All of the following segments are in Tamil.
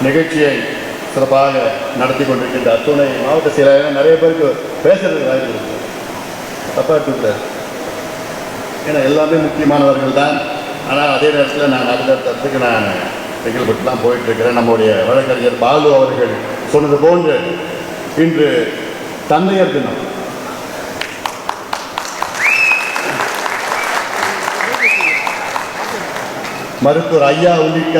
நிகழ்ச்சியை சிறப்பாக நடத்தி கொண்டிருக்கின்ற அத்துணை மாவட்ட செயலாளர் நிறைய பேருக்கு பேசுறது வாய்ப்பு இருக்கு. தப்பாக எடுத்துக்கூடாது ஏன்னா எல்லாமே முக்கியமானவர்கள் தான். ஆனால் அதே நேரத்தில் நான் அடுத்தடுத்த இடத்துக்கு நான் செங்கல்பட்டு தான் நம்முடைய வழக்கறிஞர் பாலு அவர்கள் சொன்னது போன்று இன்று தந்தையர் தினம் மருத்துவர் ஐயா உள்ளிட்ட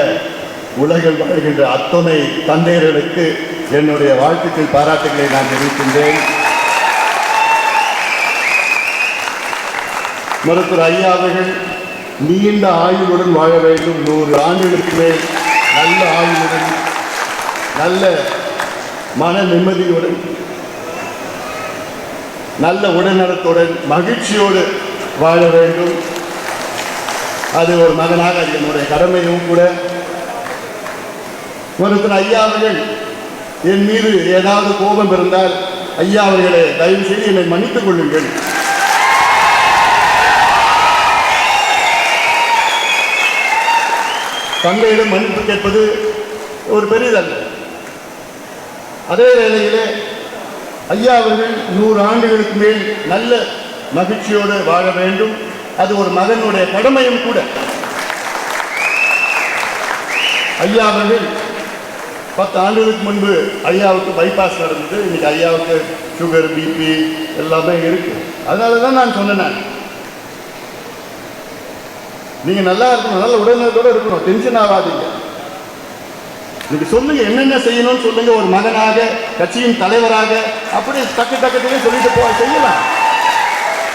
உலகில் வாழ்கின்ற அத்துணை தந்தையர்களுக்கு என்னுடைய வாழ்த்துக்கள் பாராட்டுகளை நான் தெரிவிக்கின்றேன். மருத்துவர் ஐயா அவர்கள் நீண்ட ஆயுளுடன் வாழ வேண்டும். நூறு ஆண்டுகளுக்கு மேல் நல்ல ஆயுளுடன் நல்ல மன நிம்மதியுடன் நல்ல உடல்நலத்துடன் மகிழ்ச்சியோடு வாழ வேண்டும். அது ஒரு மகனாக என்னுடைய கடமையும் கூட. ஒருத்தர் ஐயா அவர்கள் என் மீது ஏதாவது கோபம் இருந்தால் ஐயா அவர்களே தயவு செய்து என்னை மன்னித்துக் கொள்ளுங்கள். தந்தையிடம் மன்னிப்பு கேட்பது ஒரு பெரியதல்ல அதே வேளையிலே ஐயா அவர்கள் நூறு ஆண்டுகளுக்கு மேல் நல்ல மகிழ்ச்சியோடு வாழ வேண்டும். அது ஒரு மகனுடைய கடமையும் கூட. ஐயா அவர்கள் பத்து ஆண்டுகளுக்கு முன்பு ஐயாவுக்கு பைபாஸ் நடந்தது. இன்னைக்கு ஐயாவுக்கு சுகர் பிபி எல்லாமே இருக்கு. அதனால தான் நான் சொன்னேன் நீங்கள் நீங்க நல்லா இருக்கணும் நல்ல உடல்நலத்தோட இருக்கணும். டென்ஷன் ஆகாதீங்க. நீங்க சொல்லுங்க என்னென்ன செய்யணும்னு சொல்லுங்க. ஒரு மகனாக கட்சியின் தலைவராக. அப்படி டக்கு டக்கத்தையும் சொல்லிட்டு போ செய்யலாம்.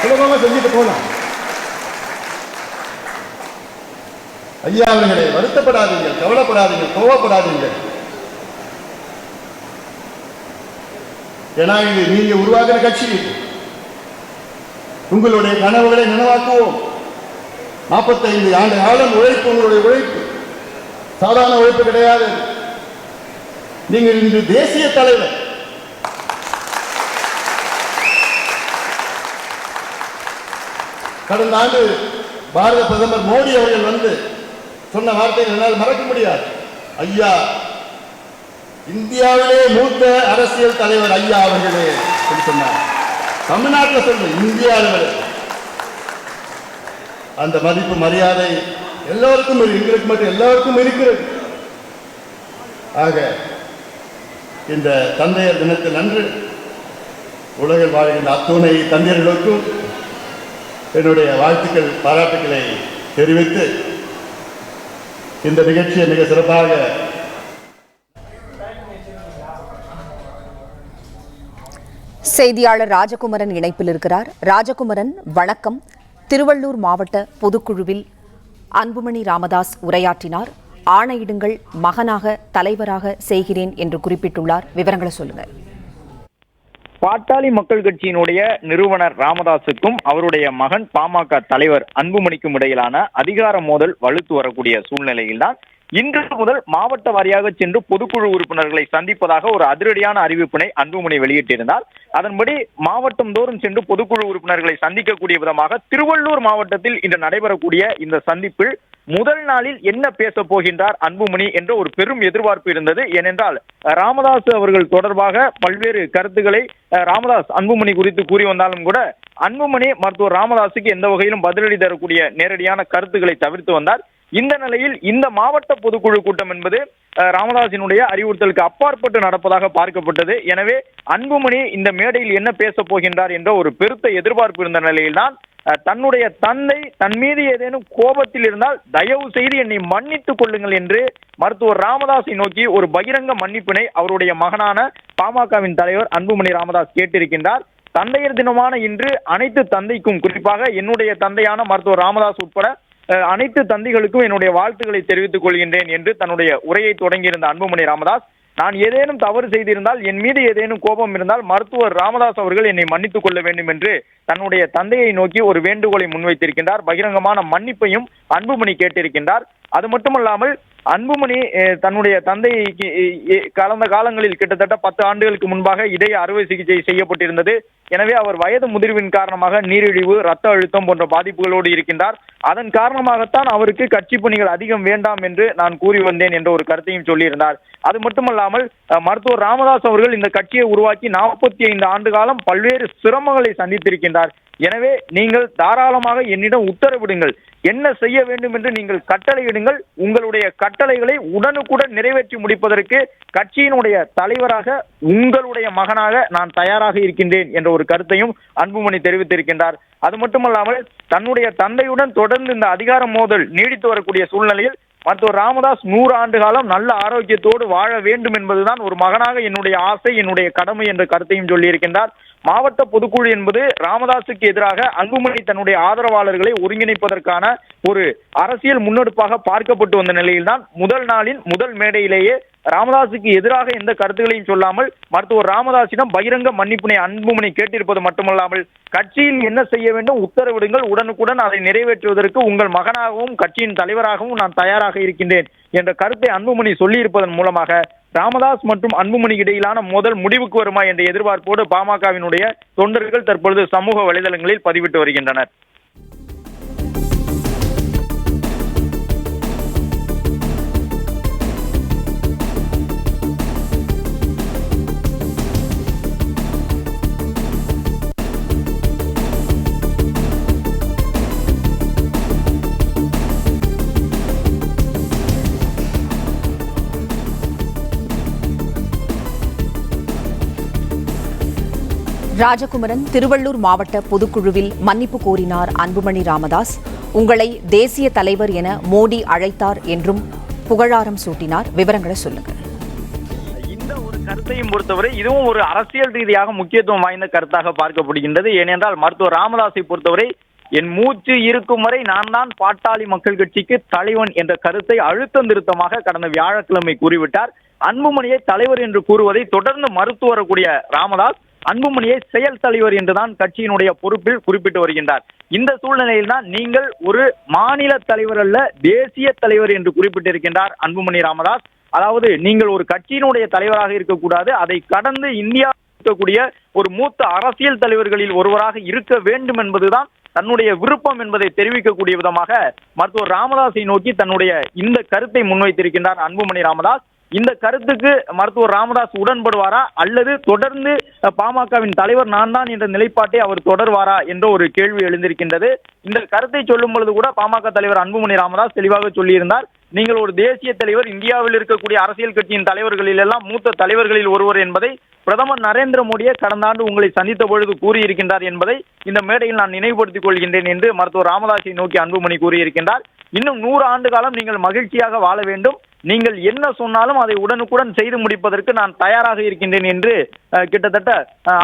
சுலபமா செஞ்சுட்டு போகலாம் ஐயா அவர்களே வருத்தப்படாதீங்க கவலைப்படாதீங்க கோவப்படாதீங்க. ஏன்னா இது நீங்க உருவாக்குற கட்சி உங்களுடைய கனவுகளை நினைவாக்குவோம். நாற்பத்தைந்து ஆண்டு காலம் உழைப்பு உங்களுடைய உழைப்பு. சாதாரண உழைப்பு கிடையாது. நீங்கள் இன்று தேசிய தலைவர். கடந்த ஆண்டு பாரத பிரதமர் மோடி அவர்கள் வந்து சொன்ன வார்த்தையை என்னால் மறக்க முடியாது. ஐயா இந்தியாவிலே மூத்த அரசியல் தலைவர் ஐயா அவர்களே என்று சொன்னார். தமிழ்நாட்டில் சொல்ல இந்தியாவில் அந்த மதிப்பு மரியாதை எல்லோருக்கும் எங்களுக்கு மட்டும் எல்லோருக்கும் இருக்கிறது. ஆக இந்த தந்தையர் தினத்தில் அன்று உலகில் வாழ்கின்ற அத்துணை தந்தையர்களுக்கும் என்னுடைய வாழ்த்துக்கள் பாராட்டுக்களை தெரிவித்து இந்த நிகழ்ச்சியை மிக சிறப்பாக செய்தியாளர் ராஜகுமரன் இணைப்பில் இருக்கிறார். ராஜகுமரன் வணக்கம். திருவள்ளூர் மாவட்ட பொதுக்குழுவில் அன்புமணி ராமதாஸ் உரையாற்றினார். ஆணையிடுங்கள் மகனாக தலைவராக செய்கிறேன் என்று குறிப்பிட்டுள்ளார். விவரங்களை சொல்லுங்க பாட்டாளி மக்கள் கட்சியினுடைய நிறுவனர் ராமதாசுக்கும் அவருடைய மகன் பாமக தலைவர் அன்புமணிக்கும் இடையிலான அதிகார மோதல் வலுத்து வரக்கூடிய சூழ்நிலையில்தான் இன்று முதல் மாவட்ட வாரியாக சென்று பொதுக்குழு உறுப்பினர்களை சந்திப்பதாக ஒரு அதிரடியான அறிவிப்பினை அன்புமணி வெளியிட்டிருந்தார். அதன்படி மாவட்டம் தோறும் சென்று பொதுக்குழு உறுப்பினர்களை சந்திக்கக்கூடிய விதமாக திருவள்ளூர் மாவட்டத்தில் இன்று நடைபெறக்கூடிய இந்த சந்திப்பில் முதல் நாளில் என்ன பேச போகின்றார் அன்புமணி என்ற ஒரு பெரும் எதிர்பார்ப்பு இருந்தது. ஏனென்றால் ராமதாஸ் அவர்கள் தொடர்பாக பல்வேறு கருத்துக்களை ராமதாஸ் அன்புமணி குறித்து கூறி வந்தாலும் கூட அன்புமணி மருத்துவர் ராமதாஸுக்கு எந்த வகையிலும் பதிலடி தரக்கூடிய நேரடியான கருத்துக்களை தவிர்த்து வந்தார். இந்த நிலையில் இந்த மாவட்ட பொதுக்குழு கூட்டம் என்பது ராமதாசினுடைய அறிவுறுத்தலுக்கு அப்பாற்பட்டு நடப்பதாக பார்க்கப்பட்டது. எனவே அன்புமணி இந்த மேடையில் என்ன பேச போகின்றார் என்ற ஒரு பெருத்த எதிர்பார்ப்பு இருந்த நிலையில்தான் தன்னுடைய தந்தை தன் மீது ஏதேனும் கோபத்தில் இருந்தால் தயவு செய்து என்னை மன்னித்துக் கொள்ளுங்கள் என்று மருத்துவர் ராமதாஸை நோக்கி ஒரு பகிரங்க மன்னிப்பினை அவருடைய மகனான பாமகவின் தலைவர் அன்புமணி ராமதாஸ் கேட்டிருக்கின்றார். தந்தையர் தினமான இன்று அனைத்து தந்தைக்கும் குறிப்பாக என்னுடைய தந்தையான மருத்துவர் ராமதாஸ் உட்பட அனைத்து தந்தைகளுக்கும் என்னுடைய வாழ்த்துக்களை தெரிவித்துக் கொள்கின்றேன் என்று தன்னுடைய உரையை தொடங்கியிருந்த அன்புமணி ராமதாஸ் நான் ஏதேனும் தவறு செய்திருந்தால் என் மீது ஏதேனும் கோபம் இருந்தால் மருத்துவர் ராமதாஸ் அவர்கள் என்னை மன்னித்துக் கொள்ள வேண்டும் என்று தன்னுடைய தந்தையை நோக்கி ஒரு வேண்டுகோளை முன்வைத்திருக்கின்றார். பகிரங்கமான மன்னிப்பையும் அன்புமணி கேட்டிருக்கின்றார். அது மட்டுமல்லாமல் அன்புமணி தன்னுடைய தந்தைக்கு கடந்த காலங்களில் கிட்டத்தட்ட பத்து ஆண்டுகளுக்கு முன்பாக இதய அறுவை சிகிச்சை செய்யப்பட்டிருந்தது. எனவே அவர் வயது முதிர்வின் காரணமாக நீரிழிவு ரத்த அழுத்தம் போன்ற பாதிப்புகளோடு இருக்கின்றார். அதன் காரணமாகத்தான் அவருக்கு கட்சி பணிகள் அதிகம் வேண்டாம் என்று நான் கூறி வந்தேன் என்ற ஒரு கருத்தையும் சொல்லியிருந்தார். அது மட்டுமல்லாமல் மருத்துவர் ராமதாஸ் அவர்கள் இந்த கட்சியை உருவாக்கி நாற்பத்தி ஐந்து ஆண்டு காலம் பல்வேறு சிரமங்களை சந்தித்திருக்கின்றார். எனவே நீங்கள் தாராளமாக என்னிடம் உத்தரவிடுங்கள். என்ன செய்ய வேண்டும் என்று நீங்கள் கட்டளையிடுங்கள். உங்களுடைய கட்டளைகளை உடனுக்குடன் நிறைவேற்றி முடிப்பதற்கு கட்சியினுடைய தலைவராக உங்களுடைய மகனாக நான் தயாராக இருக்கின்றேன் என்ற ஒரு கருத்தையும் அன்புமணி தெரிவித்திருக்கின்றார். அது மட்டுமல்லாமல் தன்னுடைய தந்தையுடன் தொடர்ந்து இந்த அதிகார மோதல் நீடித்து வரக்கூடிய சூழ்நிலையில் மருத்துவர் ராமதாஸ் நூறு ஆண்டு காலம் நல்ல ஆரோக்கியத்தோடு வாழ வேண்டும் என்பதுதான் ஒரு மகனாக என்னுடைய ஆசை என்னுடைய கடமை என்ற கருத்தையும் சொல்லியிருக்கின்றார். மாவட்ட பொதுக்குழு என்பது ராமதாஸுக்கு எதிராக அன்புமணி தன்னுடைய ஆதரவாளர்களை ஒருங்கிணைப்பதற்கான ஒரு அரசியல் முன்னெடுப்பாக பார்க்கப்பட்டு வந்த நிலையில்தான் முதல் நாளின் முதல் மேடையிலேயே ராமதாஸுக்கு எதிராக எந்த கருத்துக்களையும் சொல்லாமல் மருத்துவர் ராமதாசிடம் பகிரங்க மன்னிப்பினை அன்புமணி கேட்டிருப்பது மட்டுமல்லாமல் கட்சியில் என்ன செய்ய வேண்டும் உத்தரவிடுங்கள். உடனுக்குடன் அதை நிறைவேற்றுவதற்கு உங்கள் மகனாகவும் கட்சியின் தலைவராகவும் நான் தயாராக இருக்கின்றேன் என்ற கருத்தை அன்புமணி சொல்லியிருப்பதன் மூலமாக ராமதாஸ் மற்றும் அன்புமணி இடையிலான முதல் முடிவுக்கு வருமா என்ற எதிர்பார்ப்போடு பாமகவினுடைய தொண்டர்கள் தற்பொழுது சமூக வலைதளங்களில் பதிவிட்டு வருகின்றனர். ராஜகுமரன் திருவள்ளூர் மாவட்ட பொதுக்குழுவில் மன்னிப்பு கோரினார் அன்புமணி ராமதாஸ். உங்களை தேசிய தலைவர் என மோடி அழைத்தார் என்றும் புகழாரம் சூட்டினார். விவரங்களை சொல்லுங்க. இந்த ஒரு கருத்தையும் பொறுத்தவரை இதுவும் ஒரு அரசியல் ரீதியாக முக்கியத்துவம் வாய்ந்த கருத்தாக பார்க்கப்படுகின்றது. ஏனென்றால் மருத்துவர் ராமதாஸை பொறுத்தவரை என் மூச்சு இருக்கும் வரை நான் தான் பாட்டாளி மக்கள் கட்சிக்கு தலைவன் என்ற கருத்தை அழுத்தம் திருத்தமாக கடந்த வியாழக்கிழமை கூறிவிட்டார். அன்புமணியை தலைவர் என்று கூறுவதை தொடர்ந்து மறுத்து வரக்கூடிய ராமதாஸ் அன்புமணியை செயல் தலைவர் என்றுதான் கட்சியினுடைய பொறுப்பில் குறிப்பிட்டு வருகின்றார். இந்த சூழ்நிலையில் தான் நீங்கள் ஒரு மாநில தலைவர் அல்ல தேசிய தலைவர் என்று குறிப்பிட்டிருக்கின்றார் அன்புமணி ராமதாஸ். அதாவது நீங்கள் ஒரு கட்சியினுடைய தலைவராக இருக்கக்கூடாது அதை கடந்து இந்தியா இருக்கக்கூடிய ஒரு மூத்த அரசியல் தலைவர்களில் ஒருவராக இருக்க வேண்டும் என்பதுதான் தன்னுடைய விருப்பம் என்பதை தெரிவிக்கக்கூடிய விதமாக மருத்துவர் ராமதாஸை நோக்கி தன்னுடைய இந்த கருத்தை முன்வைத்திருக்கின்றார் அன்புமணி ராமதாஸ். இந்த கருத்துக்கு மருத்துவர் ராமதாஸ் உடன்படுவாரா? அல்லது தொடர்ந்து பாமகவின் தலைவர் நான் தான் என்ற நிலைப்பாட்டை அவர் தொடர்வாரா என்ற ஒரு கேள்வி எழுந்திருக்கின்றது. இந்த கருத்தை சொல்லும் பொழுது கூட பாமக தலைவர் அன்புமணி ராமதாஸ் தெளிவாக சொல்லியிருந்தார். நீங்கள் ஒரு தேசிய தலைவர் இந்தியாவில் இருக்கக்கூடிய அரசியல் கட்சியின் தலைவர்களில் எல்லாம் மூத்த தலைவர்களில் ஒருவர் என்பதை பிரதமர் நரேந்திர மோடியே கடந்த ஆண்டு உங்களை சந்தித்த பொழுது கூறியிருக்கின்றார் என்பதை இந்த மேடையில் நான் நினைவுபடுத்திக் கொள்கின்றேன் என்று மருத்துவர் ராமதாஸை நோக்கி அன்புமணி கூறியிருக்கின்றார். இன்னும் நூறு ஆண்டு காலம் நீங்கள் மகிழ்ச்சியாக வாழ வேண்டும். நீங்கள் என்ன சொன்னாலும் அதை உடனுக்குடன் செய்து முடிப்பதற்கு நான் தயாராக இருக்கின்றேன் என்று கிட்டத்தட்ட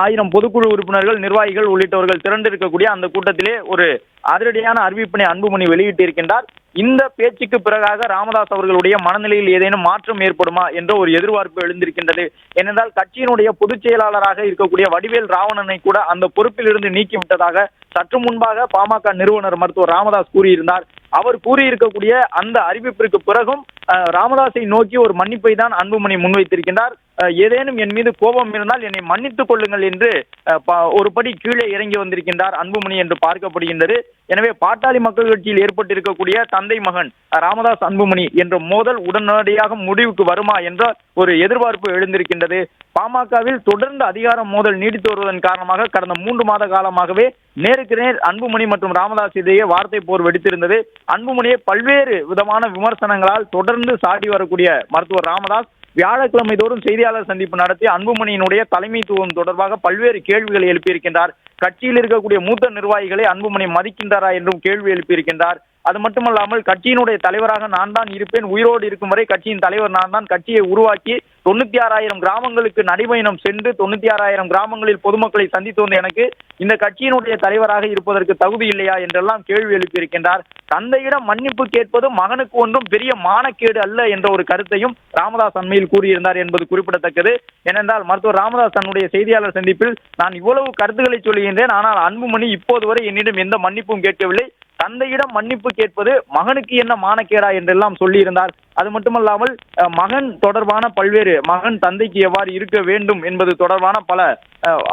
ஆயிரம் பொதுக்குழு உறுப்பினர்கள் நிர்வாகிகள் உள்ளிட்டவர்கள் திரண்டிருக்கக்கூடிய அந்த கூட்டத்திலே ஒரு அதிரடியான அறிவிப்பினை அன்புமணி வெளியிட்டிருக்கின்றார். இந்த பேச்சுக்கு பிறகாக ராமதாஸ் அவர்களுடைய மனநிலையில் ஏதேனும் மாற்றம் ஏற்படுமா என்ற ஒரு எதிர்பார்ப்பு எழுந்திருக்கின்றது. ஏனென்றால் கட்சியினுடைய பொதுச் செயலாளராக இருக்கக்கூடிய வடிவேல் ராவணனை கூட அந்த பொறுப்பில் இருந்து நீக்கிவிட்டதாக சற்று முன்பாக பாமக நிறுவனர் மருத்துவர் ராமதாஸ் கூறியிருந்தார். அவர் கூறியிருக்கக்கூடிய அந்த அறிவிப்பிற்கு பிறகும் ராமதாஸை நோக்கி ஒரு மன்னிப்பை தான் அன்புமணி முன்வைத்திருக்கின்றார். ஏதேனும் என் மீது கோபம் இருந்தால் என்னை மன்னித்துக் கொள்ளுங்கள் என்று அஹ், ஒரு படி கீழே இறங்கி வந்திருக்கின்றார் அன்புமணி என்று பார்க்கப்படுகின்றது. எனவே பாட்டாளி மக்கள் கட்சியில் ஏற்பட்டிருக்கக்கூடிய தந்தை மகன் ராமதாஸ் அன்புமணி என்ற மோதல் உடனடியாக முடிவுக்கு வருமா என்ற ஒரு எதிர்பார்ப்பு எழுந்திருக்கின்றது. பாமகவில் தொடர்ந்து அதிகார மோதல் நீடித்து வருவதன் காரணமாக கடந்த மூன்று மாத காலமாகவே நேருக்கு நேர் அன்புமணி மற்றும் ராமதாஸ் இடையே வார்த்தை போர் வெடித்திருந்தது. அன்புமணியை பல்வேறு விதமான விமர்சனங்களால் தொடர்ந்து சாடி வரக்கூடிய மருத்துவர் ராமதாஸ் வியாழக்கிழமை தோறும் செய்தியாளர் சந்திப்பு நடத்தி அன்புமணியினுடைய தலைமைத்துவம் தொடர்பாக பல்வேறு கேள்விகளை எழுப்பியிருக்கின்றார். கட்சியில் இருக்கக்கூடிய மூத்த நிர்வாகிகளை அன்புமணி மதிக்கின்றாரா என்றும் கேள்வி எழுப்பியிருக்கின்றார். அது மட்டுமல்லாமல் கட்சியினுடைய தலைவராக நான் தான் இருப்பேன். உயிரோடு இருக்கும் வரை கட்சியின் தலைவர் நான் தான். கட்சியை உருவாக்கி தொண்ணூத்தி ஆறாயிரம் கிராமங்களுக்கு நடைபயணம் சென்று தொண்ணூத்தி ஆறாயிரம் கிராமங்களில் பொதுமக்களை சந்தித்து வந்த எனக்கு இந்த கட்சியினுடைய தலைவராக இருப்பதற்கு தகுதி இல்லையா என்றெல்லாம் கேள்வி எழுப்பியிருக்கின்றார். தந்தையிடம் மன்னிப்பு கேட்பது மகனுக்கு ஒன்றும் பெரிய மானக்கேடு அல்ல என்ற ஒரு கருத்தையும் ராமதாஸ் அண்மையில் கூறியிருந்தார் என்பது குறிப்பிடத்தக்கது. ஏனென்றால் மருத்துவர் ராமதாஸ் தன்னுடைய செய்தியாளர் சந்திப்பில் நான் இவ்வளவு கருத்துக்களை சொல்கின்றேன் ஆனால் அன்புமணி இப்போது வரை என்னிடம் எந்த மன்னிப்பும் கேட்கவில்லை. தந்தையிடம் மன்னிப்பு கேட்பது மகனுக்கு என்ன மானக்கேடா என்றெல்லாம் சொல்லியிருந்தார் அது மட்டுமல்லாமல் மகன் தொடர்பான பல்வேறு மகன் தந்தைக்கு எவ்வாறு இருக்க வேண்டும் என்பது தொடர்பான பல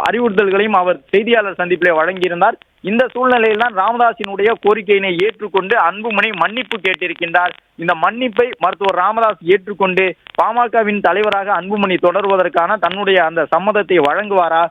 அறிவுறுத்தல்களையும் அவர் செய்தியாளர் சந்திப்பிலே வழங்கியிருந்தார். இந்த சூழ்நிலையில் தான் ராமதாசினுடைய கோரிக்கையினை ஏற்றுக்கொண்டு அன்புமணி மன்னிப்பு கேட்டிருக்கின்றார். இந்த மன்னிப்பை மருத்துவர் ராமதாஸ் ஏற்றுக்கொண்டு பாமகவின் தலைவராக அன்புமணி தொடர்வதற்கான தன்னுடைய அந்த சம்மதத்தை வழங்குவாரா?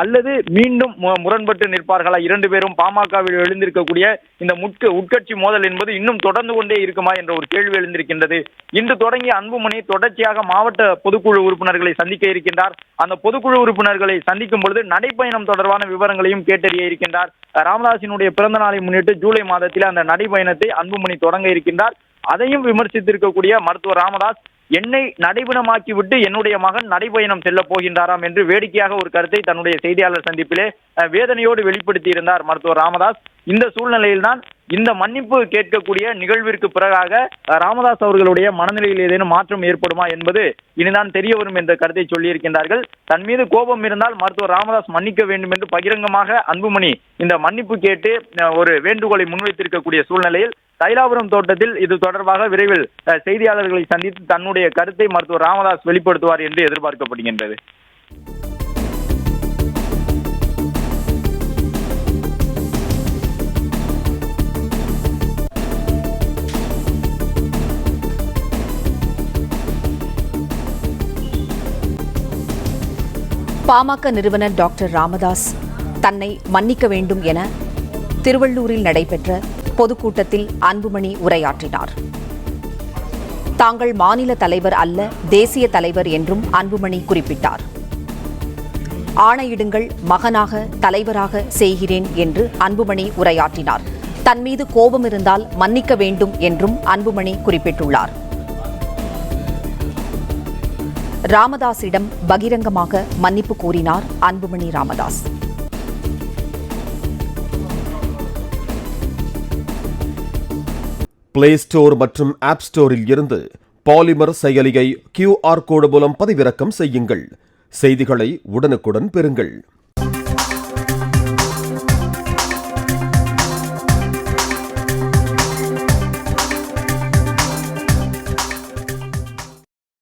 அல்லது மீண்டும் முரண்பட்டு நிற்பார்களா? இரண்டு பேரும் பாமகவில் எழுந்திருக்கக்கூடிய இந்த முட்க உட்கட்சி மோதல் என்பது இன்னும் தொடர்ந்து கொண்டே இருக்குமா என்ற ஒரு கேள்வி எழுந்திருக்கின்றது. இன்று தொடங்கிய அன்புமணி தொடர்ச்சியாக மாவட்ட பொதுக்குழு உறுப்பினர்களை சந்திக்க இருக்கின்றார். அந்த பொதுக்குழு உறுப்பினர்களை சந்திக்கும் பொழுது நடைப்பயணம் தொடர்பான விவரங்களையும் கேட்டறிய இருக்கின்றார். ராமதாசினுடைய பிறந்த நாளை முன்னிட்டு ஜூலை மாதத்தில் அந்த நடைப்பயணத்தை அன்புமணி தொடங்க இருக்கின்றார். அதையும் விமர்சித்திருக்கக்கூடிய மருத்துவர் ராமதாஸ் என்னை நடைபயணமாக்கி விட்டு என்னுடைய மகன் நடைபயணம் செல்ல போகின்றாராம் என்று வேடிக்கையாக ஒரு கருத்தை தன்னுடைய செய்தியாளர் சந்திப்பிலே வேதனையோடு வேதனையோடு வெளிப்படுத்தியிருந்தார் மருத்துவர் ராமதாஸ். இந்த சூழ்நிலையில்தான் இந்த மன்னிப்பு கேட்கக்கூடிய நிகழ்விற்கு பிறகாக ராமதாஸ் அவர்களுடைய மனநிலையில் ஏதேனும் மாற்றம் ஏற்படுமா என்பது இனிதான் தெரிய வரும் என்ற கருத்தை சொல்லியிருக்கின்றார்கள். தன் மீது கோபம் இருந்தால் மருத்துவர் ராமதாஸ் மன்னிக்க வேண்டும் என்று பகிரங்கமாக அன்புமணி இந்த மன்னிப்பு கேட்டு ஒரு வேண்டுகோளை முன்வைத்திருக்கக்கூடிய சூழ்நிலையில் தைலாபுரம் தோட்டத்தில் இது தொடர்பாக விரைவில் அஹ், செய்தியாளர்களை சந்தித்து தன்னுடைய கருத்தை மருத்துவர் ராமதாஸ் வெளிப்படுத்துவார் என்று எதிர்பார்க்கப்படுகின்றது. பாமக நிறுவனர் டாக்டர் ராமதாஸ் தன்னை மன்னிக்க வேண்டும் என திருவள்ளூரில் நடைபெற்ற பொதுக்கூட்டத்தில் அன்புமணி உரையாற்றினார். தாங்கள் மாநில தலைவர் அல்ல தேசிய தலைவர் என்றும் அன்புமணி குறிப்பிட்டார். ஆணையிடுங்கள் மகனாக தலைவராக செய்கிறேன் என்று அன்புமணி உரையாற்றினார். தன் மீது கோபம் இருந்தால் மன்னிக்க வேண்டும் என்றும் அன்புமணி குறிப்பிட்டுள்ளார். ராமதாஸிடம் பகிரங்கமாக மன்னிப்பு கூறினார் அன்புமணி ராமதாஸ். பிளே ஸ்டோர் மற்றும் ஆப் ஸ்டோரில் இருந்து பாலிமர் செயலியை கியூஆர் கோடு மூலம் பதிவிறக்கம் செய்யுங்கள். செய்திகளை உடனுக்குடன் பெறுங்கள்.